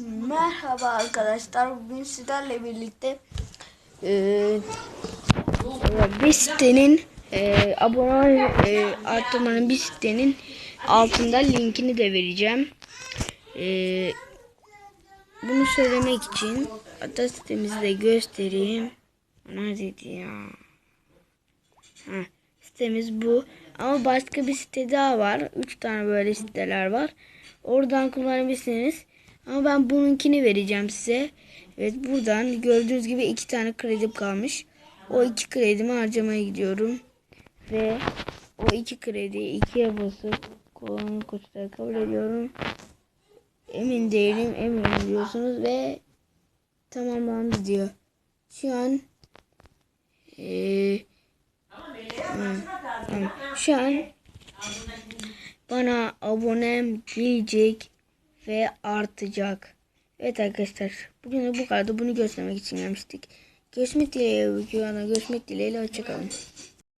Merhaba arkadaşlar. Bugün sizlerle birlikte eee bir sitenin eee abone eee arttırmanın bir sitenin altında linkini de vereceğim. Eee, bunu söylemek için hatta sitemizi de göstereyim. Neredeydi ya? Ha, sitemiz bu. Ama başka bir site daha var. Üç tane böyle siteler var. Oradan kullanabilirsiniz. Ama ben bununkini vereceğim size. Evet buradan gördüğünüz gibi iki tane kredim kalmış. O iki kredimi harcamaya gidiyorum. Ve o iki krediyi ikiye basıp kullanım koşulları kabul ediyorum. Emin değilim eminim diyorsunuz ve tamamlandı diyor. Şu an Tamam. Şu an bana abonem gelecek ve artacak. Evet arkadaşlar bugün de bu kadar. Bunu göstermek için gelmiştik. Görüşmek dileğiyle. Görüşmek dileğiyle. Hoşçakalın.